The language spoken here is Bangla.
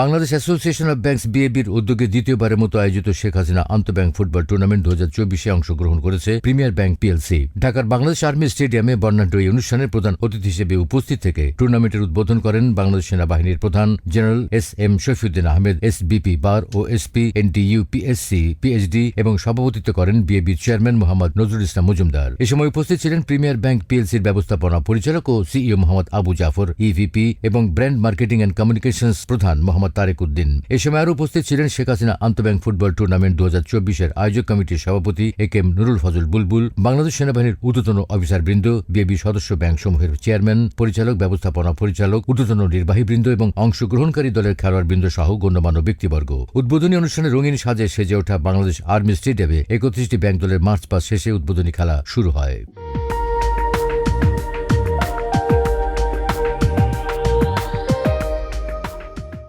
বাংলাদেশ অ্যাসোসিয়েশন অব ব্যাংকস বিএবির উদ্যোগে দ্বিতীয়বারের মতো আয়োজিত শেখ হাসিনা আন্তঃব্যাংক ফুটবল টুর্নামেন্ট দু হাজার চব্বিশে অংশগ্রহণ করেছে প্রিমিয়ার ব্যাংক পিএলসি ঢাকার বাংলাদেশ আর্মি স্টেডিয়ামে বর্ণাঢ্য এই অনুষ্ঠানের প্রধান অতিথি হিসেবে উপস্থিত থেকে টুর্নামেন্টের উদ্বোধন করেন বাংলাদেশ সেনাবাহিনীর প্রধান general S M Shafiuddin Ahmed, S BP bar ও এসপি এনটিইউ পিএসসি পিএইচডি এবং সভাপতিত্ব করেন বিএবির চেয়ারম্যান মোহাম্মদ নজরুল ইসলাম মজুমদার। এ সময় উপস্থিত ছিলেন প্রিমিয়ার ব্যাংক পিএলসির ব্যবস্থাপনা পরিচালক ও সিইও মোহাম্মদ আবু জাফর ইভিপি এবং ব্র্যান্ড মার্কেটিং অ্যান্ড কমিউনিকেশনস প্রধান মোহাম্মদ তারেক উদ্দিন। এ সময় আরও উপস্থিত ছিলেন শেখ হাসিনা আন্তঃব্যাংক ফুটবল টুর্নামেন্ট দু হাজার চব্বিশের আয়োজক কমিটির সভাপতি এ কেম নুরুল ফজল বুলবুল, বাংলাদেশ সেনাবাহিনীর ঊর্ধ্বতন অফিসারবৃন্দ, বিএবি সদস্য ব্যাংক সমূহের চেয়ারম্যান, পরিচালক, ব্যবস্থাপনা পরিচালক, ঊর্ধ্বতন নির্বাহীবৃন্দ এবং অংশগ্রহণকারী দলের খেলোয়াড়বৃন্দ সহ গণ্যমান্য ব্যক্তিবর্গ। উদ্বোধনী অনুষ্ঠানে রঙিন সাজে সেজে ওঠা বাংলাদেশ আর্মি স্টেডিয়ামে একত্রিশটি ব্যাংক দলের মার্চ পাস শেষে উদ্বোধনী খেলা শুরু হয়।